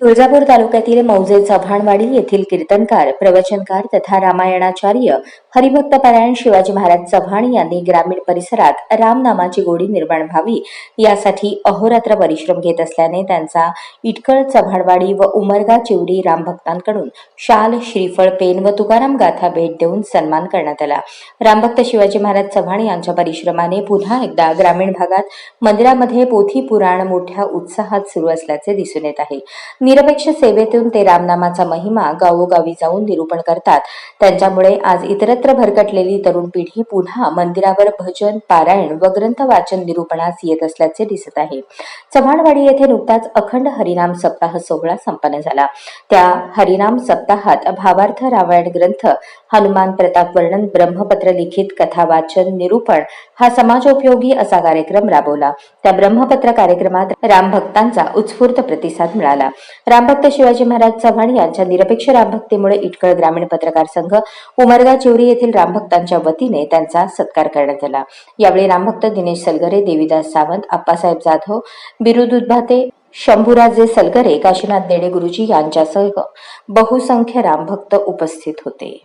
तुळजापूर तालुक्यातील मौजे चव्हाणवाडी येथील कीर्तनकार प्रवचनकार तथा रामायणाचार्य हरिभक्त पारायण शिवाजी महाराज चव्हाण यांनी ग्रामीण परिसरात रामनामाची गोडी निर्माण व्हावी यासाठी अहोरात्र परिश्रम घेत असल्याने त्यांचा इटकळ चव्हाणवाडी व उमरगा चिवडी रामभक्तांकडून शाल श्रीफळ पेन व तुकाराम गाथा भेट देऊन सन्मान करण्यात आला. रामभक्त शिवाजी महाराज चव्हाण यांच्या परिश्रमाने पुन्हा एकदा ग्रामीण भागात मंदिरामध्ये पोथी पुराण मोठ्या उत्साहात सुरू असल्याचे दिसून येत आहे. निरपेक्ष सेवेतून ते रामनामाचा महिमा गावोगावी जाऊन निरूपण करतात. त्यांच्यामुळे आज इतरत्र भरकटलेली तरुण पिढी पुन्हा मंदिरावर भजन पारायण व ग्रंथ वाचन निरूपणास येत असल्याचे दिसत आहे. चव्हाणवाडी येथे नुकताच अखंड हरिनाम सप्ताह सोहळा संपन्न झाला. त्या हरिनाम सप्ताहात भावार्थ रामायण ग्रंथ हनुमान प्रताप वर्णन ब्रह्मपत्र लिखित कथा वाचन निरूपण हा समाजोपयोगी असा कार्यक्रम राबवला. त्या ब्रह्मपत्र कार्यक्रमात रामभक्तांचा उत्स्फूर्त प्रतिसाद मिळाला. रामभक्त शिवाजी महाराज चव्हाण यांच्या निरपेक्ष रामभक्तीमुळे इटकळ ग्रामीण पत्रकार संघ उमरगा चिवरी येथील रामभक्तांच्या वतीने त्यांचा सत्कार करण्यात आला. यावेळी रामभक्त दिनेश सलगरे देवीदास सावंत आप्पासाहेब जाधव बिरुद उद्भाते शंभूराजे सलगरे काशीनाथ देडे गुरुजी यांच्यासह बहुसंख्य रामभक्त उपस्थित होते.